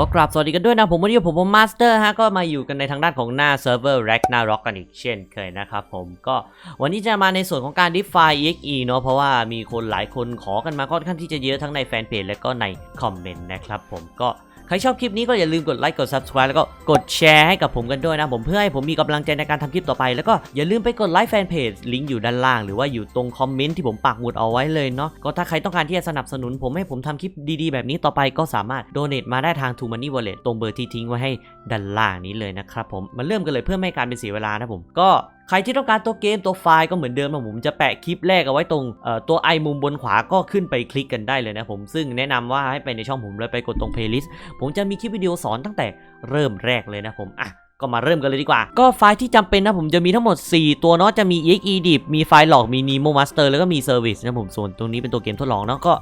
ก็กราบสวัสดีกันด้วยนะผมวันนี้ผมผมมาสเตอร์ฮะก็มาอยู่กันในทางด้านของหน้าเซิร์ฟเวอร์แร็กหน้าร็อกกันอีกเช่นเคยนะครับผมก็วันนี้จะมาในส่วนของการ define exe เนาะเพราะว่ามีคนหลายคนขอกันมาค่อนข้างที่จะเยอะทั้งในแฟนเพจและก็ในคอมเมนต์นะครับผมก็ ใครชอบคลิปนี้ก็อย่าลืมกดไลค์กด subscribe แล้วก็กดแชร์ให้กับผมกันด้วยนะผมเพื่อให้ผมมีกำลังใจในการทำคลิปต่อไป แล้วก็อย่าลืมไปกดไลค์แฟนเพจลิงก์อยู่ด้านล่าง หรือว่าอยู่ตรงคอมเมนต์ที่ผมปักหมุดเอาไว้เลยเนาะก็ถ้าใครต้องการที่จะสนับสนุน ผมให้ผมทำคลิปดีๆแบบนี้ต่อไปก็สามารถโดเน a t มาได้ทาง t ูมันนี่วอลเล็ตตรงเบอร์ที่ทิ้งไว้ให้ด้านล่างนี้เลยนะครับผมมาเริ่มกันเลยเพื่อไม่ให้การเป็นเสียเวลานะผมก็ ใครที่ต้องการตัวเกมตัวไฟล์ก็เหมือนเดิมนะผมจะแปะคลิปแรกเอาไว้ตรงตัวไอมุมบนขวาก็ขึ้นไปคลิกกันได้เลยนะผมซึ่งแนะนำว่าให้ไปในช่องผมแล้วไปกดตรง playlist ผมจะมีคลิปวิดีโอสอนตั้งแต่เริ่มแรกเลยนะผมอะก็มาเริ่มกันเลยดีกว่า ก็ไฟล์ที่จำเป็นนะผมจะมีทั้งหมด 4 ตัวเนาะจะมี exe div มีไฟล์หลอกมี nemo master แล้วก็มี service นะผมส่วนตรงนี้เป็นตัวเกมทดลองเนาะก็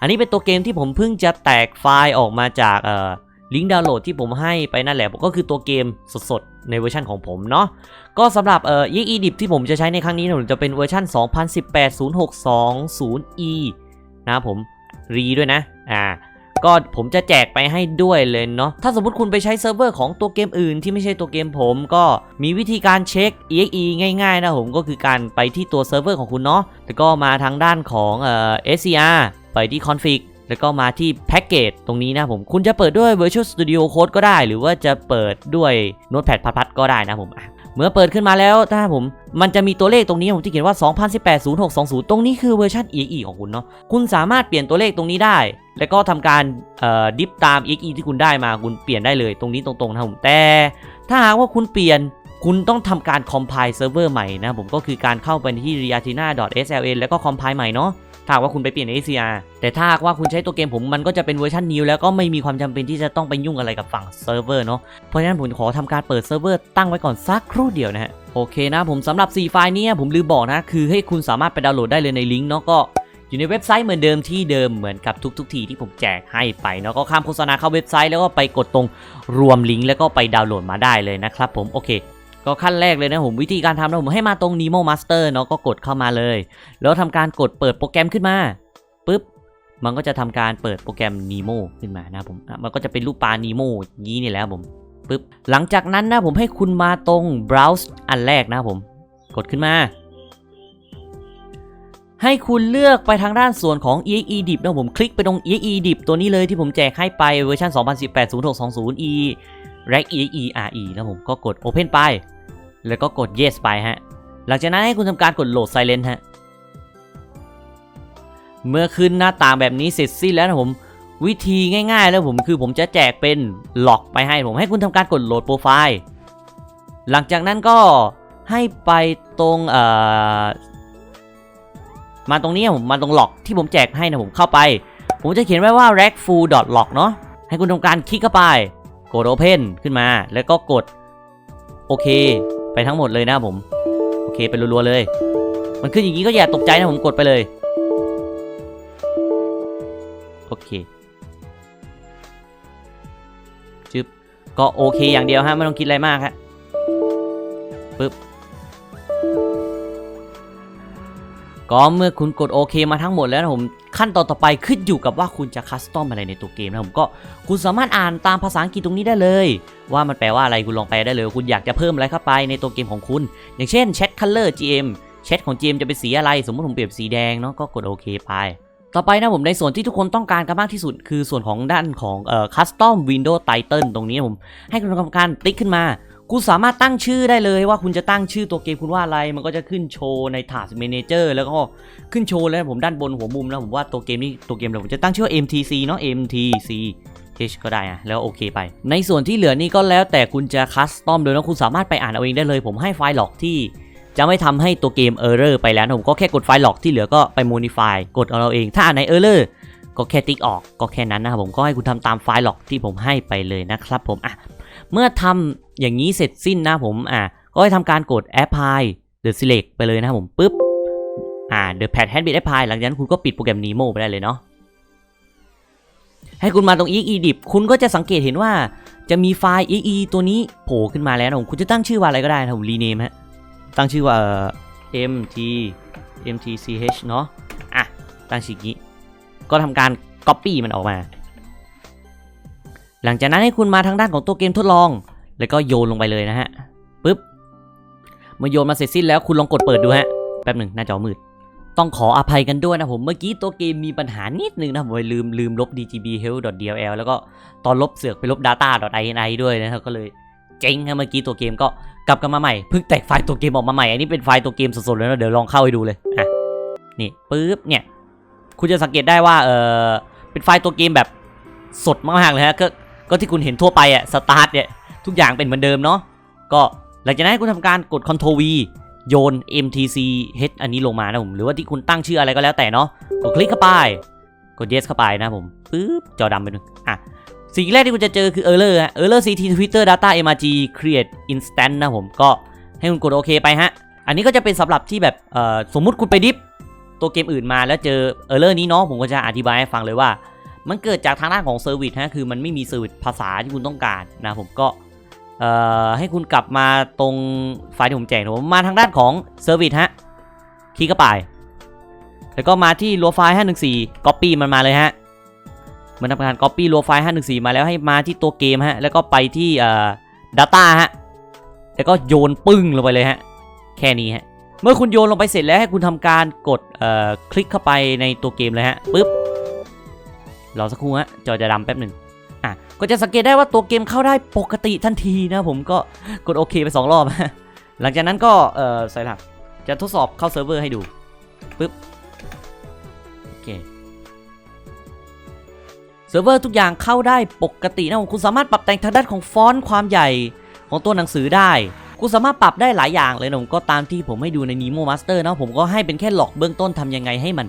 อันนี้เป็นตัวเกมที่ผมเพิ่งจะแตกไฟล์ออกมาจากเอ่อ ลิงก์ดาวน์โหลดที่ผมให้ไปนั่นแหละก็คือตัวเกมสดๆ ในเวอร์ชันของผมเนาะก็สำหรับเอ่อ exe div ที่ผมจะใช้ในครั้งนี้เนี่ยผมจะเป็นเวอร์ชัน 2018-0620e นะผมรีด้วยนะอ่าก็ผมจะแจกไปให้ด้วยเลยเนาะ ถ้าสมมติคุณไปใช้เซิร์ฟเวอร์ของตัวเกมอื่นที่ไม่ใช่ตัวเกมผมก็มีวิธีการเช็ค exe ง่ายๆนะผมก็คือการไปที่ตัวเซิร์ฟเวอร์ของคุณเนาะ แล้วก็มาทางด้านของเอ่อ scr ไปที่ config แล้วก็มาที่แพ็กเกจตรงนี้นะผม คุณจะเปิดด้วย Virtual Studio Code ก็ได้ หรือว่าจะเปิดด้วย Notepad พัดๆก็ได้นะผมเมื่อเปิดขึ้นมาแล้วถ้าผมมันจะมีตัวเลขตรงนี้ผมที่เขียนว่า 2018-0620 ตรงนี้คือเวอร์ชัน exe ของคุณเนาะคุณสามารถเปลี่ยนตัวเลขตรงนี้ได้ แล้วก็ทำการดิฟตาม exe ที่คุณได้มาคุณเปลี่ยนได้เลยตรงนี้ตรงๆนะผมแต่ถ้าหากว่าคุณเปลี่ยนคุณต้องทำการ compile server ใหม่นะผมก็คือการเข้าไปที่ riatina.sln แล้วก็ compile ใหม่เนาะ ถ้าว่าคุณไปเปลี่ยน ACR แต่ถ้าว่าคุณใช้ตัวเกมผมมันก็จะเป็นเวอร์ชันนิวแล้วก็ไม่มีความจำเป็นที่จะต้องไปยุ่งอะไรกับฝั่งเซิร์ฟเวอร์เนาะเพราะฉะนั้นผมขอทำการเปิดเซิร์ฟเวอร์ตั้งไว้ก่อนสักครู่เดียวนะฮะโอเคนะผมสำหรับ 4 ไฟล์เนี้ผมลืมบอกนะคือให้คุณสามารถไปดาวน์โหลดได้เลยในลิงก์เนาะก็อยู่ในเว็บไซต์เหมือนเดิมที่เดิมเหมือนกับทุกๆ ทีที่ผมแจกให้ไปเนาะก็ข้ามโฆษณาเข้าเว็บไซต์แล้วก็ไปกดตรงรวมลิงก์แล้วก็ไปดาวน์โหลดมาได้เลยนะครับผมโอเค ก็ขั้นแรกเลยนะผมวิธีการทำนะผมให้มาตรง Nemo Master เนาะก็กดเข้ามาเลย แล้วทำการกดเปิดโปรแกรมขึ้นมาปุ๊บมันก็จะทำการเปิดโปรแกรม Nemo ขึ้นมานะผมมันก็จะเป็นรูปปลา Nemo อย่างนี้นี่แหละครับผมปุ๊บหลังจากนั้นนะผมให้คุณมาตรง browse อันแรกนะผม กดขึ้นมา ให้คุณเลือกไปทางด้านส่วนของ exe div นะผมคลิกไปตรง exe div ตัวนี้เลยที่ผมแจกให้ไปเวอร์ชัน 2018-0620e rec exe re นะผมก็กด open ไป แล้วก็กด yes ไปฮะ หลังจากนั้นให้คุณทำการกด load silent ฮะ เมื่อขึ้นหน้าต่างแบบนี้เสร็จสิ้นแล้วนะผม วิธีง่ายๆ แล้วผมคือผมจะแจกเป็นล็อกไปให้ผมให้คุณทำการกดโหลดโปรไฟล์ หลังจากนั้นก็ให้ไปตรงเอ่อมาตรงนี้ผมมาตรงล็อกที่ผมแจกให้นะผมเข้าไป ผมจะเขียนไว้ว่า rack full lock เนาะให้คุณทำการคลิกเข้าไป กด open ขึ้นมา แล้วก็กดโอเค ไปทั้งหมดเลยนะผม โอเคไปรัวๆเลย มันขึ้นอย่างนี้ก็อย่าตกใจนะผมกดไปเลย โอเคจึบก็โอเคอย่างเดียวฮะไม่ต้องคิดอะไรมากฮะปึ๊บ ก็เมื่อคุณกดโอเคมาทั้งหมดแล้วนะผมขั้นตอนต่อไปขึ้นอยู่กับว่าคุณจะคัสตอมอะไรในตัวเกมนะผมก็คุณสามารถอ่านตามภาษาอังกฤษตรงนี้ได้เลย ว่ามันแปลว่าอะไรคุณลองแปลได้เลย คุณอยากจะเพิ่มอะไรเข้าไปในตัวเกมของคุณ อย่างเช่น Chat Color GM แชทของ GM จะเป็นสีอะไร สมมติผมเปลี่ยนสีแดงเนาะก็กดโอเคไป ต่อไปนะผมในส่วนที่ทุกคนต้องการกันมากที่สุด คือส่วนของด้านของเอ่อ custom window title ตรงนี้ผมให้คุณทำการติ๊กขึ้นมา คุณสามารถตั้งชื่อได้เลยว่าคุณจะตั้งชื่อตัวเกมคุณว่าอะไร มันก็จะขึ้นโชว์ใน task manager แล้วก็ขึ้นโชว์แล้วผมด้านบนหัวมุมนะผมว่าตัวเกมนี้ตัวเกมเดี๋ยวผมจะตั้งชื่อว่า MTC เนาะ MTC H ก็ได้อะแล้วโอเคไป ในส่วนที่เหลือนี่ก็แล้วแต่คุณจะคัสตอมโดยนะคุณสามารถไปอ่านเอาเองได้เลย ผมให้ไฟล์หลอกที่จะไม่ทำให้ตัวเกมเออร์เรอร์ไปแล้วผมก็แค่กดไฟล์หลอกที่เหลือก็ไป modify กดเอาเราเอง ถ้าอันไหนเออร์เลอร์ก็แค่ติ๊กออกก็แค่นั้นนะครับผมก็ให้คุณทำตามไฟล์หลอกที่ผมให้ไปเลยนะครับผมอะ เมื่อทำอย่างนี้เสร็จสิ้นนะผมอะก็ให้ทำการกด apply the select ไปเลยนะครับผมปุ๊บอ่า the pad has been apply หลังจากนั้นคุณก็ปิดโปรแกรม Nemo ไปได้เลยเนาะให้คุณมาตรง exe div คุณก็จะสังเกตเห็นว่าจะมีไฟล์ exe ตัวนี้โผล่ขึ้นมาแล้วนะผมคุณจะตั้งชื่อว่าอะไรก็ได้นะผม rename ฮะตั้งชื่อว่า mt mtch เนาะอะตั้งชื่อนี้ก็ทำการ copy มันออกมา หลังจากนั้นให้คุณมาทางด้านของตัวเกมทดลอง แล้วก็โยนลงไปเลยนะฮะปึ๊บเมื่อโยนมาเสร็จสิ้นแล้วคุณลองกดเปิดดูฮะแป๊บหนึ่งหน้าจอมืด ต้องขออภัยกันด้วยนะผมเมื่อกี้ตัวเกมมีปัญหานิดนึงนะผมลืมลืมลบ dgb help dll แล้วก็ตอนลบเสือกไปลบ data ini ด้วยนะครับก็เลยเจ๊งครับเมื่อกี้ตัวเกมก็กลับกันมาใหม่เพิ่งแตกไฟล์ตัวเกมออกมาใหม่อันนี้เป็นไฟล์ตัวเกมสดๆเลยนะเดี๋ยวลองเข้าให้ดูเลยอะนี่ปึ๊บเนี่ยคุณจะสังเกตได้ว่าเออเป็นไฟล์ตัวเกมแบบสดมากๆเลยฮะก็ ก็ที่คุณเห็นทั่วไปอะสตาร์ทเนี่ยทุกอย่างเป็นเหมือนเดิมเนาะก็หลังจากนั้นให้คุณทำการกด Ctrl V โยน MTC H อันนี้ลงมานะผมหรือว่าที่คุณตั้งชื่ออะไรก็แล้วแต่เนาะกดคลิกเข้าไปกด yes เข้าไปนะผมปึ๊บจอดำไปนึงอะสิ่งแรกที่คุณจะเจอคือ error ฮะ error CT Twitter data MRG create instant นะผมก็ให้คุณกดโอเคไปฮะ อันนี้ก็จะเป็นสำหรับที่แบบสมมุติคุณไปดิฟตัวเกมอื่นมาแล้วเจอ error นี้เนาะผมก็จะอธิบายให้ฟังเลยว่า มันเกิดจากทางด้านของเซอร์วิสฮะคือมันไม่มีเซอร์วิสภาษาที่คุณต้องการนะผมก็เอ่อให้คุณกลับมาตรงไฟล์ที่ผมแจกผมมาทางด้านของเซอร์วิสฮะคลิกเข้าไปแล้วก็มาที่รัวไฟล์ 514 copy มันมาเลยฮะ มันทำการ copy รัวไฟล์ 514 มาแล้วให้มาที่ตัวเกมฮะ แล้วก็ไปที่เอ่อ data ฮะ แล้วก็โยนปึ้งลงไปเลยฮะ แค่นี้ฮะ เมื่อคุณโยนลงไปเสร็จแล้วให้คุณทำการกดเอ่อคลิกเข้าไปในตัวเกมเลยฮะ ปึ๊บ รอสักครู่ฮะจอจะดำแป๊บหนึ่งอะก็จะสังเกตได้ว่าตัวเกมเข้าได้ปกติทันทีนะผมก็กดโอเคไปสองรอบ หลังจากนั้นก็เอ่อใส่หลักจะทดสอบเข้าเซิร์ฟเวอร์ให้ดูปึ๊บโอเคเซิร์ฟเวอร์ทุกอย่างเข้าได้ปกตินะผมคุณสามารถปรับแต่งทางด้านของฟอนต์ความใหญ่ของตัวหนังสือได้คุณสามารถปรับได้หลายอย่างเลยนะผมก็ตามที่ผมให้ดูใน Nemo Master นะผมก็ให้เป็นแค่หลอกเบื้องต้นทำยังไงให้มัน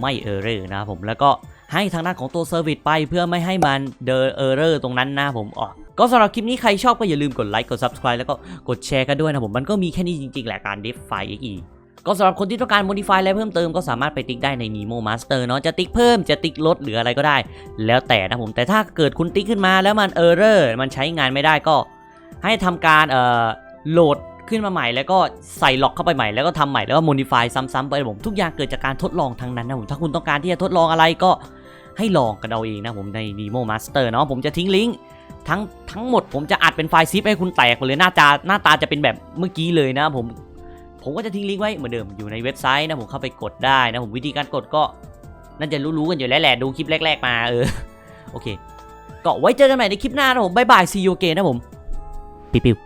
ไม่เออร์เรอร์นะผมแล้วก็ ให้ทางด้านของตัวเซอร์วิสไปเพื่อไม่ให้มันเดอเออร์เรอร์ตรงนั้นนะผมออกก็สำหรับคลิปนี้ใครชอบก็อย่าลืมกดไลค์กด Subscribe แล้วก็กดแชร์กันด้วยนะผมมันก็มีแค่นี้จริงๆแหละการ def ไฟล์ XE ก็สำหรับคนที่ต้องการ modify อะไรเพิ่มเติมก็สามารถไปติ๊กได้ใน Nemo Master เนาะจะติ๊กเพิ่มจะติ๊กลดหรืออะไรก็ได้ แล้วแต่นะผมแต่ถ้าเกิดคุณติ๊กขึ้นมาแล้วมันเออร์เรอร์มันใช้งานไม่ได้ก็ ให้ทำการเอ่อโหลดขึ้นมาใหม่แล้วก็ใส่ล็อกเข้าไปใหม่แล้วก็ทำใหม่แล้วก็ modify ซ้ำๆไปผมทุกอย่างเกิดจากการทดลองทั้งนั้นนะผมถ้าคุณต้องการที่จะทดลองอะไรก็ ให้ลองกันเอาเองนะผมใน Nemo Master เนาะผมจะทิ้งลิงก์ทั้งทั้งหมดผมจะอัดเป็นไฟล์ซิปให้คุณแตกเลยหน้าตาหน้าตาจะเป็นแบบเมื่อกี้เลยนะผมผมก็จะทิ้งลิงก์ไว้เหมือนเดิมอยู่ในเว็บไซต์นะผมเข้าไปกดได้นะผมวิธีการกดก็น่าจะรู้ๆกันอยู่แล้วแหละดูคลิปแรก ๆ มาเออโอเค ก็ไว้เจอกันใหม่ในคลิปหน้านะผมบายบายซีโอเกนะผมปิ๊ว